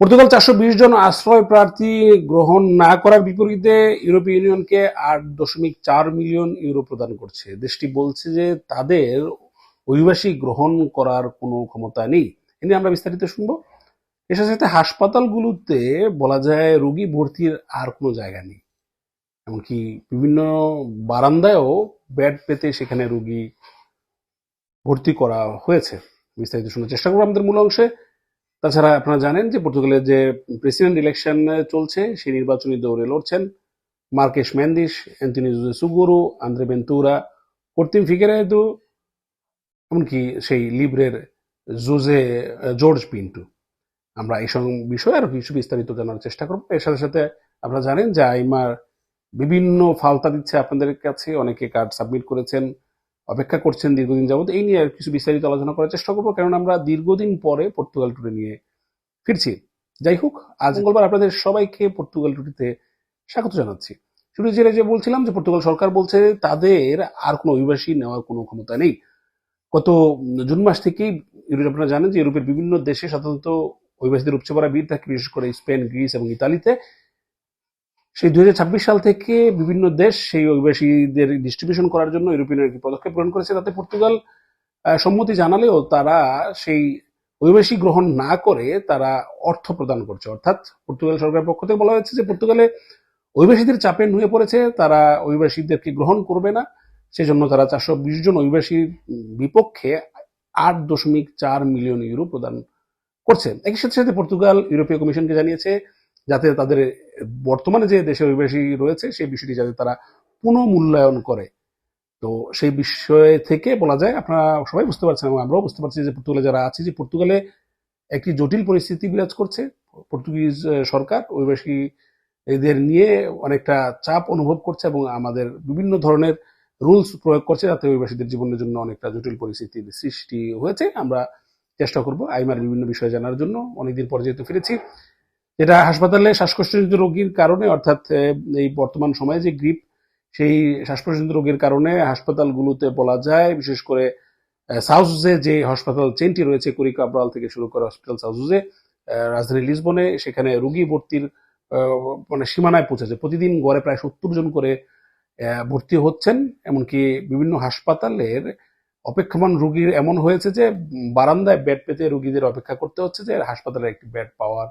Portugal চারশো বিশ জন আশ্রয় প্রার্থী গ্রহণ না করার বিপরীতে ইউরোপীয় ইউনিয়নকে আট দশমিক চার মিলিয়ন ইউরো প্রদান করছে। দেশটি বলছে যে তাদের অভিবাসী গ্রহণ করার কোনো ক্ষমতা নেই। এ নিয়ে আমরা বিস্তারিত শুনব। এর সাথে সাথে হাসপাতালগুলোতে বলা যায় রোগী ভর্তির আর কোনো জায়গা নেই। এমনকি বিভিন্ন বারান্দায়ও বেড পেতে সেখানে রোগী ভর্তি করা হয়েছে। বিস্তারিত শোনার চেষ্টা করব আমাদের মূল অংশে। তাছাড়া আপনারা জানেন যে পর্তুগালের যে প্রেসিডেন্ট ইলেকশন চলছে, সেই নির্বাচনী দৌড়ে লড়ছেন Marques Mendes Antonio Jose Seguro Andre Ventura Cotrim Figueiredo এমনকি সেই লিব্রের জোজে, জর্জ পিন্টু। আমরা এই বিষয়ে আরও কিছু বিস্তারিত জানার চেষ্টা করব। এর সাথে সাথে আপনারা জানেন যে আইমার বিভিন্ন ফালতা দিচ্ছে আপনাদের কাছে, অনেকে কার্ড সাবমিট করেছেন অপেক্ষা করছেন দীর্ঘদিন যাবত এই নিয়ে আর কিছু বিস্তারিত আলোচনা করার চেষ্টা করব কারণ আমরা দীর্ঘদিন পরে পর্তুগাল টুরে নিয়ে ফিরছি। যাই হোক আজ মঙ্গলবার আপনাদের সবাইকে পর্তুগাল টুরিতে স্বাগত জানাচ্ছি। শুরু যে যে বলছিলাম যে পর্তুগাল সরকার বলছে তাদের আর কোনো অভিবাসী নেওয়ার কোনো ক্ষমতা নেই। গত জুন মাস থেকেই ইউরোপ আপনারা জানেন যে ইউরোপের বিভিন্ন দেশে সাধারণত অভিবাসীদের উপচে পড়া ভিড় থাকে বিশেষ করে স্পেন গ্রিস এবং ইতালিতে। সেই দুই হাজার ছাব্বিশ সাল থেকে বিভিন্ন দেশ সেই অভিবাসীদের ডিস্ট্রিবিউশন করার জন্য ইউরোপিয়ান একটি পদক্ষেপ গ্রহণ করেছে। তাতে পর্তুগাল সম্মতি জানালেও তারা সেই অভিবাসী গ্রহণ না করে তারা অর্থ প্রদান করছে। অর্থাৎ পর্তুগাল সরকারের পক্ষ থেকে বলা হয়েছে যে পর্তুগালে অভিবাসীদের চাপে নুয়ে পড়েছে, তারা অভিবাসীদেরকে গ্রহণ করবে না। সেজন্য তারা চারশো বিশ জন অভিবাসীর বিপক্ষে আট দশমিক চার মিলিয়ন ইউরো প্রদান করছে। একই সাথে সাথে পর্তুগাল ইউরোপীয় কমিশনকে জানিয়েছে যাতে তাদের বর্তমানে যে দেশে অভিবাসী রয়েছে, সেই বিষয়টি যাতে তারা পুনঃমূল্যায়ন করে। তো সেই বিষয় থেকে বলা যায়, আপনারা সবাই বুঝতে পারছেন এবং আমরাও বুঝতে পারছি যে পর্তুগালে যারা আছে, যে পর্তুগালে একটি জটিল পরিস্থিতি বিরাজ করছে। পর্তুগিজ সরকার অভিবাসী এদের নিয়ে অনেকটা চাপ অনুভব করছে এবং আমাদের বিভিন্ন ধরনের রুলস প্রয়োগ করছে যাতে অভিবাসীদের জীবনের জন্য অনেকটা জটিল পরিস্থিতির সৃষ্টি হয়েছে। আমরা চেষ্টা করব আইমার বিভিন্ন বিষয় জানার জন্য। অনেকদিন পর যেহেতু ফিরেছি যেটা হাসপাতালে শ্বাসকষ্টজনিত রোগীর কারণে, অর্থাৎ এই বর্তমান সময়ে যে গ্রিপ, সেই শ্বাসকষ্টজনিত রোগীর কারণে হাসপাতালগুলোতে বলা যায়, বিশেষ করে সাউথে যে হাসপাতাল চেনটি রয়েছে কুরিকা থেকে শুরু করে হসপিটাল সাউথে রাজধানী লিসবনে, সেখানে রোগী ভর্তির মানে সীমানায় পৌঁছেছে। প্রতিদিন গড়ে প্রায় সত্তর জন করে ভর্তি হচ্ছেন, এমনকি বিভিন্ন হাসপাতালের অপেক্ষমান রুগীর এমন হয়েছে যে, বারান্দায় বেড পেতে রুগীদের অপেক্ষা করতে হচ্ছে যে, হাসপাতালে একটি বেড পাওয়ার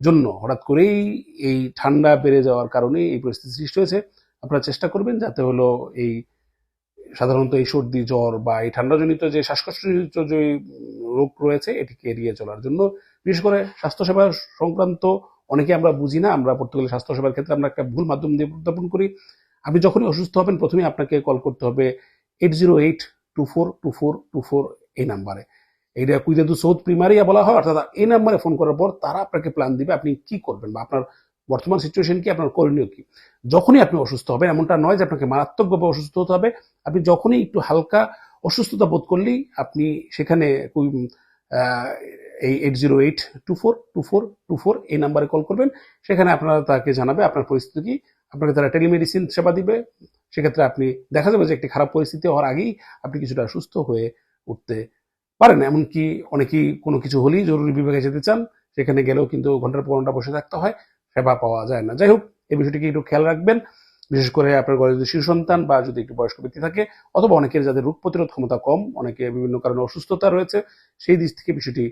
জন্য হঠাৎ করেই এই ঠান্ডা বেড়ে যাওয়ার কারণে এই পরিস্থিতি সৃষ্টি হয়েছে। আপনারা চেষ্টা করবেন যাতে হলো এই সাধারণত এই সর্দি, জ্বর বা এই ঠান্ডাজনিত যে শ্বাসকষ্টজনিত যে রোগ রয়েছে, এটিকে এড়িয়ে চলার জন্য। বিশেষ করে স্বাস্থ্যসেবা সংক্রান্ত অনেকে আমরা বুঝি না, আমরা পর্তুগালের স্বাস্থ্যসেবার ক্ষেত্রে আমরা একটা ভুল মাধ্যম দিয়ে উত্থাপন করি। আপনি যখনই অসুস্থ হবেন প্রথমে আপনাকে কল করতে হবে eight zero eight two four two four two four এই নাম্বারে। এইটা কুইদাদু সৌথ প্রিমারিয়া বলা হয়, অর্থাৎ এই নাম্বারে ফোন করার পর তারা আপনাকে প্ল্যান দিবে আপনি কি করবেন বা আপনার বর্তমান সিচুয়েশন কি, আপনার করণীয় কি। যখনই আপনি অসুস্থ হবেন, এমনটা নয় যে আপনাকে মারাত্মকভাবে অসুস্থ হতে হবে, আপনি যখনই একটু হালকা অসুস্থতা বোধ করলেই আপনি সেখানে এই eight zero eight two four two four two four এই নাম্বারে কল করবেন, সেখানে আপনারা তাকে জানাবে আপনার পরিস্থিতি কি, আপনাকে তারা টেলিমেডিসিন সেবা দিবে, সেক্ষেত্রে আপনি দেখা যাবে যে একটি খারাপ পরিস্থিতি হওয়ার আগেই আপনি কিছুটা সুস্থ হয়ে উঠতে পারেন, এমনকি অনেকেই কোনো কিছু হলেই জরুরি বিভাগে যেতে চান, সেখানে গেলেও কিন্তু ঘণ্টার পর ঘণ্টা বসে থাকতে হয়, সেবা পাওয়া যায় না। যাই হোক, এই বিষয়টিকে একটু খেয়াল রাখবেন, বিশেষ করে আপনার ঘরে যদি শিশু সন্তান বা যদি একটু বয়স্ক ব্যক্তি থাকে, অথবা অনেকের যাদের রোগ প্রতিরোধ ক্ষমতা কম, অনেকে বিভিন্ন কারণে অসুস্থতা রয়েছে, সেই দিক থেকে বিষয়টি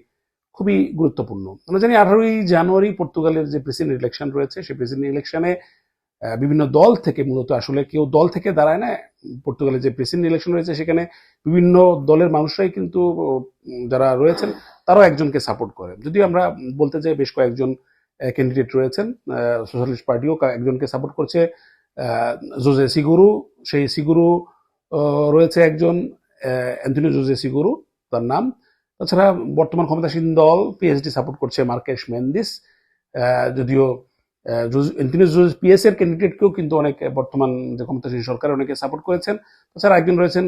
খুবই গুরুত্বপূর্ণ। আমরা জানি আঠারোই জানুয়ারি পর্তুগালের যে প্রেসিডেন্ট ইলেকশন রয়েছে, সেই প্রেসিডেন্ট ইলেকশনে বিভিন্ন দল থেকে মূলত আসলে কেউ দল থেকে দাঁড়ায় না। পর্তুগালের যে প্রেসিডেন্ট ইলেকশন রয়েছে সেখানে বিভিন্ন দলের মানুষরাই কিন্তু যারা রয়েছেন তারাও একজনকে সাপোর্ট করে। যদিও আমরা বলতে চাই বেশ কয়েকজন ক্যান্ডিডেট রয়েছেন সোশ্যালিস্ট পার্টিও একজনকে সাপোর্ট করছে জোজে সিগুরু। সেই সিগুরু রয়েছে একজন অ্যান্থনি জোজে সিগুরু তার নাম। তাছাড়া বর্তমান ক্ষমতাসীন দল পিএইচডি সাপোর্ট করছে মার্কেশ মেন্দিস আহ, যদিও পিএস এর ক্যান্ডিডেটকেও কিন্তু অনেক বর্তমান যে ক্ষমতাসীন সরকার অনেকে সাপোর্ট করেছেন। তাছাড়া একজন রয়েছেন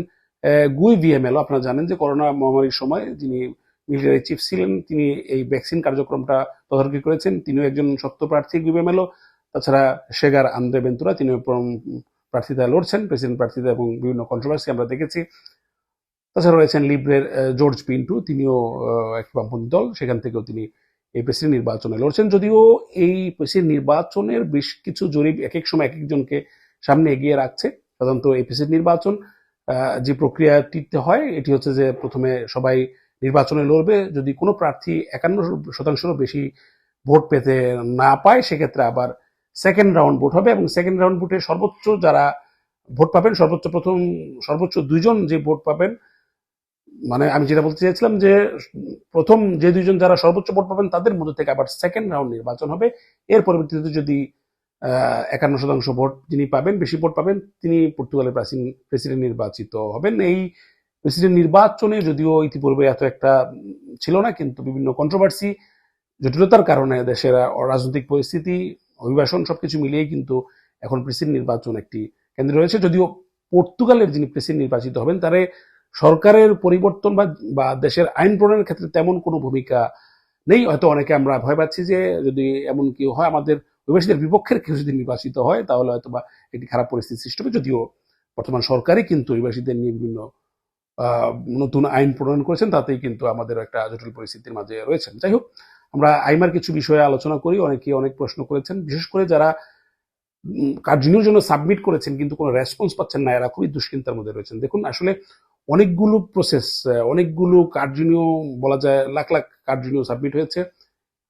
গুই ভিএমএল। আপনারা জানেন যে করোনা মহামারীর সময় যিনি মিলিটারি চিফ ছিলেন তিনি এই ভ্যাকসিন কার্যক্রমটা তদারকি করেছেন। তিনিও একজন শক্ত প্রার্থী গুইভিএমএলও তাছাড়া শেগার আন্দ্রে বেন্তুরা তিনিও প্রার্থিতায় লড়ছেন প্রেসিডেন্ট প্রার্থিতা এবং বিভিন্ন কন্ট্রোভার্সি আমরা দেখেছি। তাছাড়া রয়েছেন লিব্রের জর্জ পিন্টু তিনিও আহ, এক বামপন্থী দল। সেখান থেকেও তিনি এই প্রেসিডেন্ট নির্বাচনে লড়ছেন। যদিও এই প্রেসিডেন্ট নির্বাচনের বেশ কিছু জরিপ এক এক সময় এক একজনকে সামনে এগিয়ে রাখছে। সাধারণত এই প্রেসিডেন্ট নির্বাচন যে প্রক্রিয়াটিতে হয়, এটি হচ্ছে যে প্রথমে সবাই নির্বাচনে লড়বে। যদি কোনো প্রার্থী একান্ন শতাংশেরও বেশি ভোট পেতে না পায়, সেক্ষেত্রে আবার সেকেন্ড রাউন্ড ভোট হবে এবং সেকেন্ড রাউন্ড ভোটে সর্বোচ্চ যারা ভোট পাবেন, সর্বোচ্চ প্রথম, সর্বোচ্চ দুইজন যে ভোট পাবেন মানে আমি যেটা বলতে চাইছিলাম যে, প্রথম যে দুইজন যারা সর্বোচ্চ ভোট পাবেন, তাদের মধ্যে থেকে আবার সেকেন্ড রাউন্ড নির্বাচন হবে। এর পরবর্তীতে যদি একান্ন শতাংশ ভোট যিনি পাবেন, বেশি ভোট পাবেন, তিনি পর্তুগালের প্রাচীন প্রেসিডেন্ট নির্বাচিত হবেন। এই প্রেসিডেন্ট নির্বাচনে যদিও ইতিপূর্বে এত একটা ছিল না, কিন্তু বিভিন্ন কন্ট্রোভার্সি জটিলতার কারণে দেশের রাজনৈতিক পরিস্থিতি, অভিবাসন সবকিছু মিলিয়ে কিন্তু এখন প্রেসিডেন্ট নির্বাচন একটি কেন্দ্র রয়েছে। যদিও পর্তুগালের যিনি প্রেসিডেন্ট নির্বাচিত হবেন, তারে সরকারের পরিবর্তন বা দেশের আইন প্রণয়নের ক্ষেত্রে তেমন কোনো ভূমিকা নেই। হয়তো অনেকে আমরা ভয় পাচ্ছি যে, যদি এমন কেউ হয়, আমাদের অভিবাসীদের বিপক্ষের কেউ যদি নির্বাচিত হয়, তাহলে হয়তো বা একটি খারাপ পরিস্থিতি সৃষ্টি হবে। যদিও বর্তমান সরকারই কিন্তু অভিবাসীদের নিয়ে বিভিন্ন নতুন আইন প্রণয়ন করেছেন, তাতেই কিন্তু আমাদের একটা জটিল পরিস্থিতির মাঝে রয়েছেন। যাই হোক, আমরা আইমার কিছু বিষয়ে আলোচনা করি। অনেকে অনেক প্রশ্ন করেছেন। বিশেষ করে যারা কার্যনীয় জন্য সাবমিট করেছেন, কিন্তু কোনো রেসপন্স পাচ্ছেন না, এরা খুবই দুশ্চিন্তার মধ্যে রয়েছেন। দেখুন, আসলে অনেকগুলো প্রসেস অনেকগুলো কার্যনীয়, বলা যায় লাখ লাখ কার্যনীয় সাবমিট হয়েছে।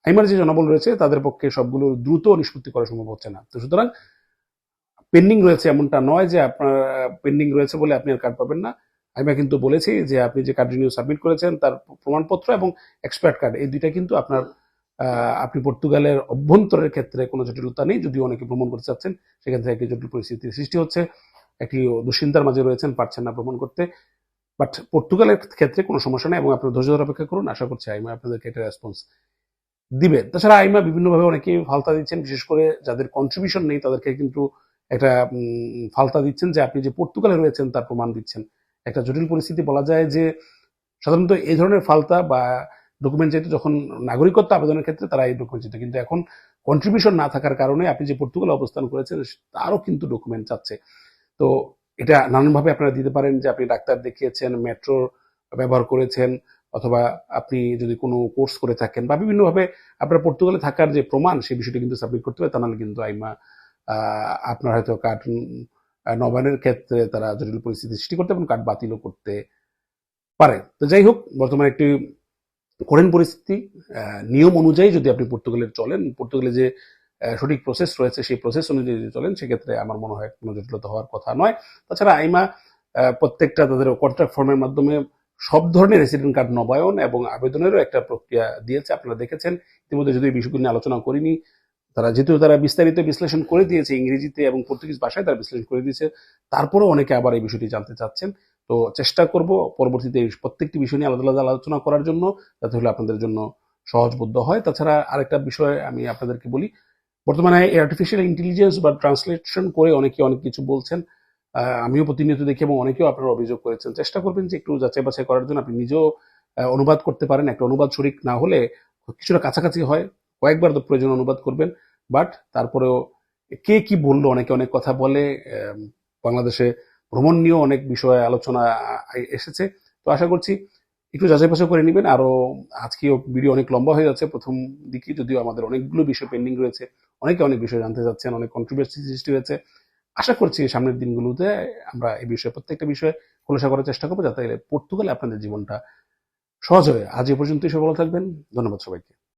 আইমার যে জনবল রয়েছে, তাদের পক্ষে সবগুলো দ্রুত নিষ্পত্তি করা সম্ভব হচ্ছে না। তো সুতরাং পেন্ডিং রয়েছে এমনটা নয় যে আপনার পেন্ডিং রয়েছে বলে আপনি আর কার্ড পাবেন না। আইমা কিন্তু বলেছি যে আপনি যে কার্যনীয় সাবমিট করেছেন, তার প্রমাণপত্র এবং এক্সপার্ট কার্ড এই দুইটা কিন্তু আপনার আপনি পর্তুগালের অভ্যন্তরের ক্ষেত্রে কোনো জটিলতা নেই। যদিও অনেকে ভ্রমণ করতে চাচ্ছেন সেক্ষেত্রে একটি জটিল পরিস্থিতির সৃষ্টি হচ্ছে। একটি দুশ্চিন্তার মাঝে রয়েছেন, পারছেন না ভ্রমণ করতে। বাট পর্তুগালের ক্ষেত্রে কোনো সমস্যা নেই এবং আপনার ধৈর্য ধরে অপেক্ষা করুন। আশা করছি আইমা আপনাদেরকে একটা রেসপন্স দিবে। তাছাড়া আইমা বিভিন্নভাবে অনেকে ফালতা দিচ্ছেন, বিশেষ করে যাদের কন্ট্রিবিউশন নেই তাদেরকে কিন্তু একটা ফালতা দিচ্ছেন যে আপনি যে পর্তুগালে রয়েছেন তার প্রমাণ দিচ্ছেন। একটা জটিল পরিস্থিতি বলা যায় যে সাধারণত এই ধরনের ফালতা বা ডকুমেন্ট যেহেতু যখন নাগরিকত্ব আবেদনের ক্ষেত্রে তারা এই ডকুমেন্ট যেত কিন্তু এখন কন্ট্রিবিউশন না থাকার কারণে আপনি যে পর্তুগালে অবস্থান করেছেন, তারও কিন্তু ডকুমেন্ট চাচ্ছে। তো এটা নানানভাবে আপনারা দিতে পারেন যে আপনি ডাক্তার দেখিয়েছেন মেট্রো ব্যবহার করেছেন, অথবা আপনি যদি কোনো কোর্স করে থাকেন বা বিভিন্নভাবে আপনার পর্তুগালে থাকার যে প্রমাণ সেই বিষয়টি কিন্তু সাবমিট করতে হবে, তা নাহলে কিন্তু আইমা আপনার হয়তো কার্ড নবায়নের ক্ষেত্রে তারা জটিল পরিস্থিতি সৃষ্টি করতে এবং কার্ড বাতিলও করতে পারে। তো যাই হোক, বর্তমানে একটি কঠিন পরিস্থিতি নিয়ম অনুযায়ী যদি আপনি পর্তুগালের চলেন, পর্তুগালে যে সঠিক প্রসেস রয়েছে, সেই প্রসেস অনুযায়ী যদি চলেন, সেক্ষেত্রে আমার মনে হয় কোনো জটিলতা হওয়ার কথা নয়। তাছাড়া আইমা প্রত্যেকটা তাদের কন্ট্রাক্ট ফর্মের মাধ্যমে সব ধরনের রেসিডেন্ট কার্ড নবায়ন এবং আবেদনেরও একটা প্রক্রিয়া দিয়েছে, আপনারা দেখেছেন। ইতিমধ্যে যদি বিষয়গুলো নিয়ে আলোচনা করিনি, তারা যেহেতু তারা বিস্তারিত বিশ্লেষণ করে দিয়েছে ইংরেজিতে এবং পর্তুগিজ ভাষায় তারা বিশ্লেষণ করে দিয়েছে, তারপরেও অনেকে আবার এই বিষয়টি জানতে চাচ্ছেন। তো চেষ্টা করব পরবর্তীতে প্রত্যেকটি বিষয় নিয়ে আলাদা আলাদা আলোচনা করার জন্য, যাতে হলে আপনাদের জন্য সহজবোধ্য হয়। তাছাড়া আরেকটা বিষয় আমি আপনাদেরকে বলি বর্তমানে আর্টিফিশিয়াল ইন্টেলিজেন্স বা ট্রান্সলেশন করে অনেকে অনেক কিছু বলছেন। আমিও প্রতিনিয়ত দেখি এবং অনেকেও আপনারা অভিযোগ করেছেন। চেষ্টা করবেন যে একটু যাচাই বাছাই করার জন্য আপনি নিজেও অনুবাদ করতে পারেন। একটা অনুবাদ শরিক না হলে কিছুটা কাছাকাছি হয়। কয়েকবার তো প্রয়োজন অনুবাদ করবেন। বাট তারপরেও কে কি বলল, অনেকে অনেক কথা বলে। বাংলাদেশে ভ্রমণ নিয়েও অনেক বিষয়ে আলোচনা এসেছে। তো আশা করছি একটু যাচাই বাছাই করে নেবেন। আরও আজকে ভিডিও অনেক লম্বা হয়ে যাচ্ছে প্রথম দিকে, যদিও আমাদের অনেকগুলো বিষয় পেন্ডিং রয়েছে। অনেকে অনেক বিষয় জানতে চাচ্ছেন, অনেক কন্ট্রোভার্সি সৃষ্টি হয়েছে। আশা করছি সামনের দিনগুলোতে আমরা এই বিষয়ে প্রত্যেকটা বিষয়ে খোলসা করার চেষ্টা করব, যাতে পর্তুগালে আপনাদের জীবনটা সহজ হয়ে আজ এ পর্যন্তই সফল থাকবেন। ধন্যবাদ সবাইকে।